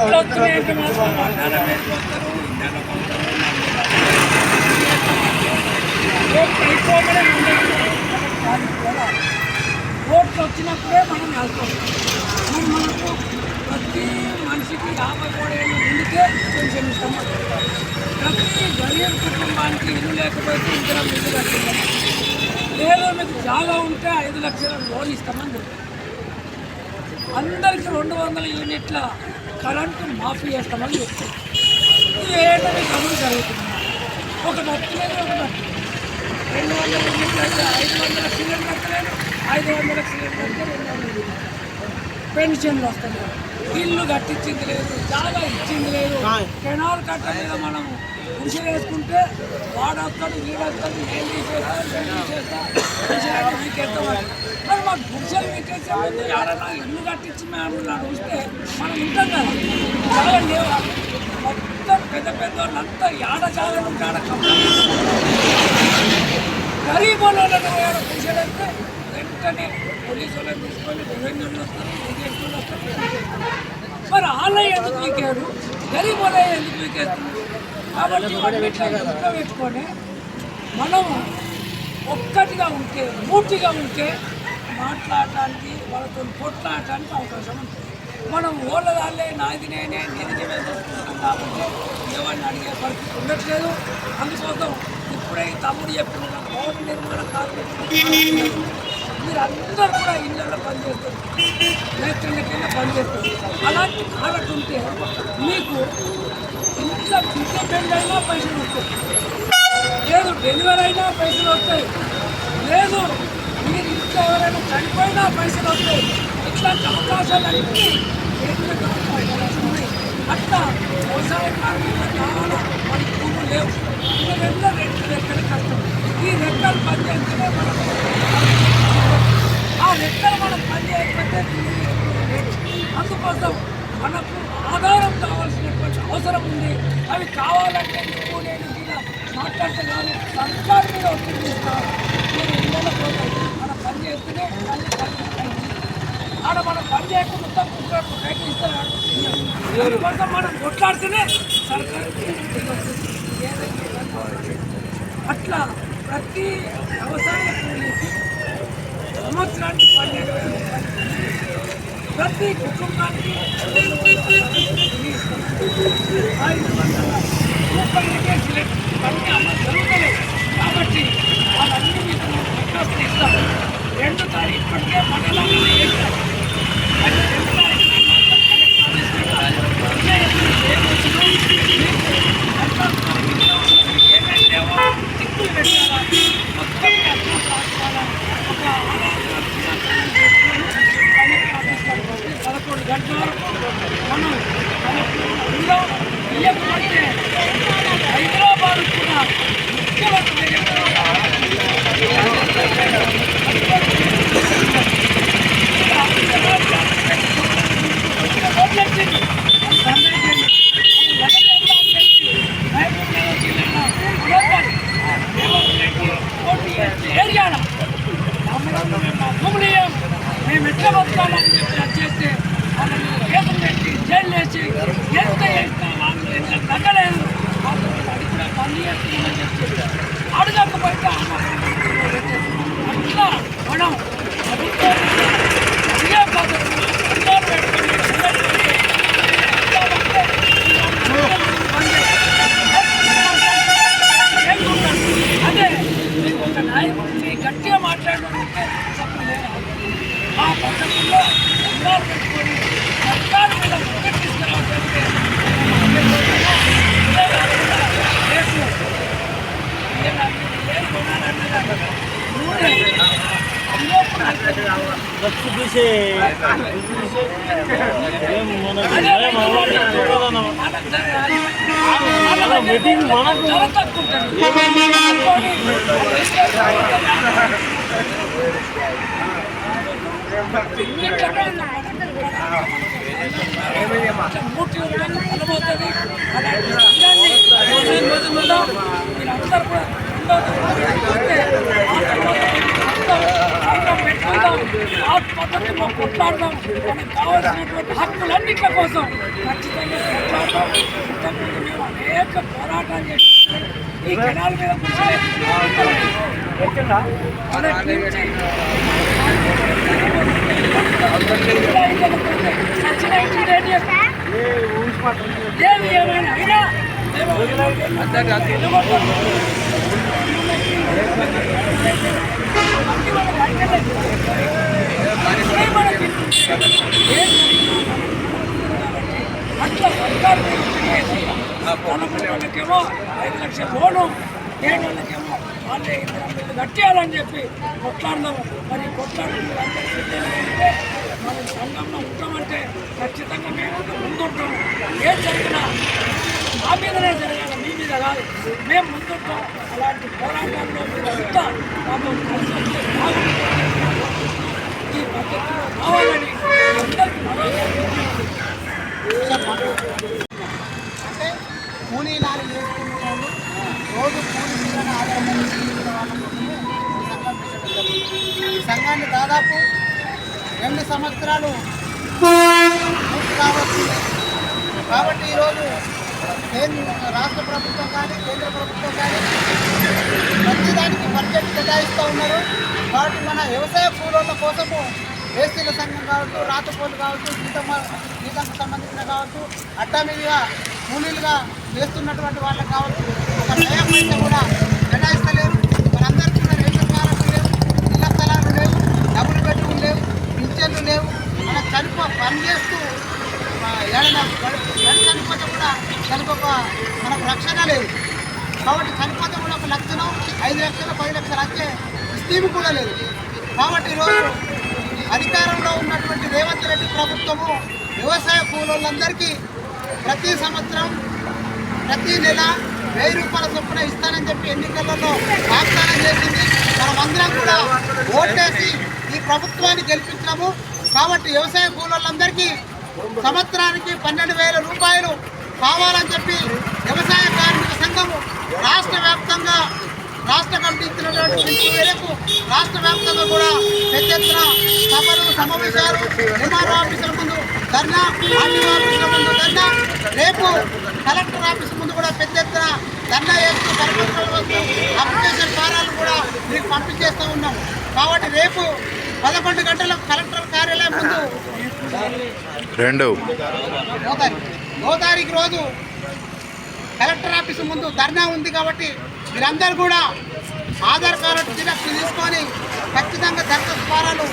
ఓట్లు వస్తున్నాయంటే మాత్రం అన్నారం అయిపోగానే ఓట్లు వచ్చినప్పుడే మనం వెళ్తాం. మనకు ప్రతి మనిషికి యాభై మూడు ఏళ్ళ ముందుకే పెన్షన్ ఇస్తాం ప్రతి గరీబ్ కుటుంబానికి ఇల్లు లేకపోతే ఇద్దరం ఇల్లు కట్టిస్తాం లేదు మీకు జాగా ఉంటే ఐదు లక్షల లోన్ ఇస్తామని చెప్పారు. అందరికి రెండు వందల యూనిట్ల కరెంటు మాఫీ చేస్తామని చెప్తారు ఇది ఏంటో మీకు అమలు జరుగుతుంది. ఒక నచ్చలేదు ఒక రెండు వందల యూనిట్లు అయితే ఐదు వందల సిలిండర్ కట్టలేదు ఐదు వందల సిలిండర్ అయితే రెండు వందల పెన్షన్లు వస్తలేదు ఇల్లు కట్టించింది లేదు జాగా ఇచ్చింది లేదు. కెనాల్ కట్ట మీద మనం కృషి వాడొస్తాడు వీడొస్తాడు ఏం తీసేస్తా ఏం తీసేస్తా కృషి వీకేస్తాం మరి మాకు గుడిసెలు వీకేసే ముందు ఎవరైనా ఇల్లు కట్టించి మేము చూస్తే మనం ఉంటాం కదా. జాగా లేవా? మొత్తం పెద్ద పెద్ద వాళ్ళంతా ఏడ జాగా ఉంటాడ గరీబ్ వాళ్ళు ఏడ కృషి వెంటనే పోలీసు వాళ్ళని తీసుకొని రెవెన్యూలు వస్తారు ఇరిగేషన్ వస్తారు. మరి ఆలయ ఎందుకు వీకారు గరీబ్ వాళ్ళ ఎందుకు వీకేస్తున్నారు కాబట్టి పెట్టుకొని మనం ఒక్కటిగా ఉంటే పూర్తిగా ఉంటే మాట్లాడటానికి వాళ్ళతో కొట్లాడటానికి అవకాశం ఉంటుంది. మనం ఓళ్ళ దాళ్ళే నాది నేనే నేను చూసుకుంటాం కాబట్టి ఎవరిని అడిగే పరిస్థితి ఉండట్లేదు. అందుకోసం ఇప్పుడే తమ్ముడు చెప్పిన భవన నిర్మాణ కార్మికులు మీరందరూ కూడా ఇళ్ళలో పనిచేస్తారు. మేస్త్రుల కింద పనిచేస్తారు. అలాంటి కారట్ ఉంటే మీకు ఇంత బిడ్డ పెళ్ళి అయినా పైసలు వస్తాయి. లేదు డెలివరీ అయినా పైసలు వస్తాయి. లేదు మీరు ఇంట్లో ఎవరైనా చనిపోయినా పైసలు వస్తాయి. ఇట్లాంటి అవకాశాలన్నీ కేంద్ర అట్లా వ్యవసాయ కార్మికులకు కావాలా మనకు భూములు లేవు. ఇంకా రెండో రెండు రెక్కలు కష్టం. ఈ రెక్కలు పనిచేస్తేనే మనం ఎక్కడ మనం పని చేయకపోతే అందుకోసం మనకు ఆధారం కావాల్సినటువంటి అవసరం ఉంది. అవి కావాలంటే నువ్వు నేను ఇలా మాట్లాడితే సర్కార్ మీద ఒప్పించాను తీసుకోవాలి నేను ఇళ్ళలో పోతాను మనం పని చేస్తేనే మళ్ళీ ఆడ మనం పని చేయకుండా మొత్తం కుక్కలకు బయట ఇస్తారు మనం కొట్లాడితేనే సర్కారు అట్లా ప్రతి వ్యవసాయ కూలీకి సంవత్సరానికి పన్నెండు వేల రూపాయలు. ప్రతి కుటుంబానికి ఐదు వందల రూపాయలకే సిలెక్ట్ ఇవన్నీ అమలు జరుగుతలేదు కాబట్టి అవన్నీ మీకు రిక్వెస్ట్ ఇస్తాం రెండు తారీఖు పడితే మండలంలో వేస్తారు అది రెండు తారీఖు కలెక్టర్ ఆఫీస్కి వెళ్ళాలి. ఏం వచ్చినా మీకు ఎంత ఏమేమి లేవో టిక్కులు పెట్టాలా మొత్తం అర్థం రాసుకోవాలా ఒక ఆధార్ పదకొండు గంటల వరకు మనం మనలో ఇయ్యకపోతే హైదరాబాద్ కూడా ముఖ్యమంత్రి ఏరియాలో భూములు మేము ఎట్లా బతకాలని చెప్పి అది చేస్తే వాళ్ళని కేసులు పెట్టి జైలు వేసి ఎంత ఎంత వాళ్ళు ఎంత తగ్గలేదు వాళ్ళు అది కూడా బంద్ చేస్తున్నామని చెప్పి అడగకపోతే అట్లా మనం ప్రభుత్వం ఇదే పద్ధతి అందరూ పెట్టుకొని అందరూ పెట్టుకొని ఎట్లా అంటే అదే మీకు ఒక నాయకుడిని గట్టిగా మాట్లాడమంటే ఆ పద్ధతుల్లో అందరూ పెట్టుకొని సర్కారు మీద ముఖ్య తీసుకురావాలంటే రేపు ఖర్చు చూసి ఏం మనకు ఏం అవ్వదు. మీటింగ్ మనకు కూడా పెట్టుకుందాం ఆ పద్ధతిలో కొట్లాడదాం మనకు కావాల్సినటువంటి హక్కులన్నింటి కోసం ఖచ్చితంగా కొట్లాడదాం ఇంతకుముందు మేము అనేక పోరాటాలు చేసి ఈ కెనాల్ మీద ఏది ఏమైనా అయినా మేము అట్లా సర్కారు వాళ్ళకేమో ఐదు లక్షల లోను ఏడు వాళ్ళకేమో వాళ్ళే ఇద్దరు బిల్లు కట్టేయాలని చెప్పి కొట్లాడదాము మరి కొట్లాడుకుంటే మనం సంఘంలో ఉంటామంటే ఖచ్చితంగా మేము ముందుంటాం ఏం జరిగినా మా మీదనే జరగాలి మేము ముందుంటాం అలాంటి పోరాటాల్లో మీరు అంతా ఈ పద్ధతిలో కావాలని అందరికీ మరొకసారి అంటే కూలీనాలు చేసుకునే వాళ్ళు రోజు కూలి ఆదాయం ఆధారపడి జీవించిన వాళ్ళ ఈ సంఘం సంఘాన్ని దాదాపు రెండు సంవత్సరాలు కావచ్చు. కాబట్టి ఈరోజు రాష్ట్ర ప్రభుత్వం కానీ కేంద్ర ప్రభుత్వం కానీ ప్రతిదానికి బడ్జెట్ కేటాయిస్తూ ఉన్నారు. కాబట్టి మన వ్యవసాయ కూలీల కోసము ఏసీల సంఘం కావచ్చు రాతపోలు కావచ్చు గీతమ్మ గీతంకు సంబంధించిన కావచ్చు అట్టామీదిగా కూలీలుగా చేస్తున్నటువంటి వాళ్ళకి కావచ్చు. ఒక నయం కూడా కేటాయిస్తలేరు. మనందరికీ కూడా రేషన్ కార్డు లేవు ఇళ్ళ స్థలాలు లేవు డబ్బులు పెట్టుకుని లేవు పింఛన్లు లేవు. మన చనిపో పని చేస్తూ ఆ, ఏడైనా చనిపోతే కూడా దానికి ఒక మనకు రక్షణ లేదు. కాబట్టి చనిపోతే కూడా ఒక లక్షలు ఐదు లక్షలు పది లక్షలు వచ్చే స్కీమ్ కూడా లేదు. కాబట్టి ఈరోజు అధికారంలో ఉన్నటువంటి రేవంత్ రెడ్డి ప్రభుత్వము వ్యవసాయ కూలోళ్ళందరికీ ప్రతి సంవత్సరం ప్రతి నెల వెయ్యి రూపాయల చొప్పున ఇస్తానని చెప్పి ఎన్నికలలో వాగ్దానం చేసింది. మనమందరం కూడా ఓటేసి ఈ ప్రభుత్వాన్ని గెలిపించాము కాబట్టి వ్యవసాయ కూలందరికీ సంవత్సరానికి పన్నెండు వేల రూపాయలు కావాలని చెప్పి వ్యవసాయ కార్మిక సంఘము రాష్ట్ర వ్యాప్తంగా రాష్ట్ర కమిటీ ఇచ్చినటువంటి పిలుపు మేరకు రాష్ట్ర వ్యాప్తంగా కూడా పెద్ద ఎత్తున సభలు సమావేశాలు ఎంఆర్ఓ ఆఫీసుల ముందు ధర్నా ఆర్టీఓ ఆఫీసుల ముందు ధర్నా రేపు కలెక్టర్ ఆఫీస్ ముందు కూడా పెద్ద ఎత్తున ధర్నా చేస్తూ పరిపత్రాలు అప్లికేషన్ ఫారాలు కూడా మీకు పంపించేస్తూ ఉన్నాం. కాబట్టి రేపు పదకొండు గంటలకు కలెక్టర్ కార్యాలయం ముందు రెండు. నో తారీఖు రోజు కలెక్టర్ ఆఫీస్ ముందు ధర్నా ఉంది కాబట్టి మీరందరూ కూడా ఆధార్ కార్డు జిరాక్స్ తీసుకొని ఖచ్చితంగా దరఖాస్తు ఫారాలు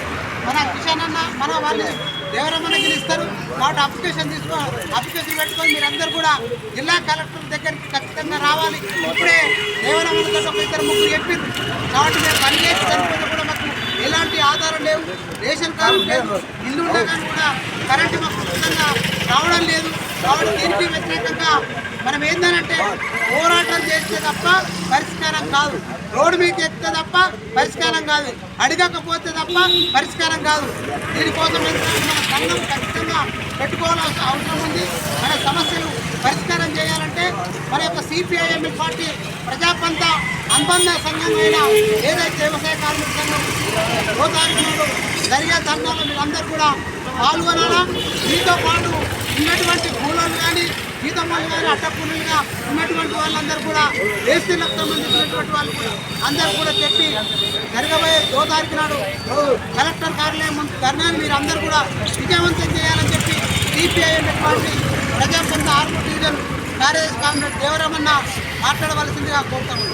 మన కిషన్ అన్న మన వాళ్ళు దేవరమ్మకి ఇస్తారు కాబట్టి అప్లికేషన్ తీసుకో అప్లికేషన్ పెట్టుకొని మీరందరూ కూడా జిల్లా కలెక్టర్ దగ్గరికి ఖచ్చితంగా రావాలి. ఇప్పుడే దేవరమ్మతో ఒక ఇద్దరు ముగ్గురు చెప్పింది కాబట్టి మేము పని చేసి కూడా మాకు ఎలాంటి ఆధారం లేవు. రేషన్ కార్డు లేదు. ఇల్లు ఉన్నా కానీ కూడా కరెంటు మాకు ఖచ్చితంగా రావడం లేదు. కాబట్టి దీనికి వ్యతిరేకంగా మనం ఏంటంటే పోరాటం చేస్తే తప్ప పరిష్కారం కాదు. రోడ్డు మీద ఎత్తే తప్ప పరిష్కారం కాదు. అడగకపోతే తప్ప పరిష్కారం కాదు. దీనికోసం మన సంఘం ఖచ్చితంగా పెట్టుకోవాల్సిన అవసరం ఉంది. మన సమస్యలు పరిష్కారం చేయాలంటే మన యొక్క సిపిఐఎం పార్టీ ప్రజాపంత అనుబంధ సంఘమైన ఏదైతే వ్యవసాయ కార్మిక సంఘం గోదావరి జరిగే ధర్నాలో మీరందరూ కూడా పాల్గొనాలా? మీతో పాటు ఉన్నటువంటి కూలీలు కానీ గీతమ్మలు కానీ అట్టకూలీలుగా ఉన్నటువంటి వాళ్ళందరూ కూడా ఏసీలకు సంబంధించినటువంటి వాళ్ళు కూడా అందరూ కూడా చెప్పి జరగబోయే దో తారీఖు నాడు కలెక్టర్ కార్యాలయం ధర్నాన్ని మీరు అందరూ కూడా విజయవంతం చేయాలని చెప్పి సిపిఐ పార్టీ ప్రజాపంత ఆర్మూర్ డివిజన్ కార్యదర్శి కామ్రేడ్ దేవరమన్న మాట్లాడవలసిందిగా కోరుతాము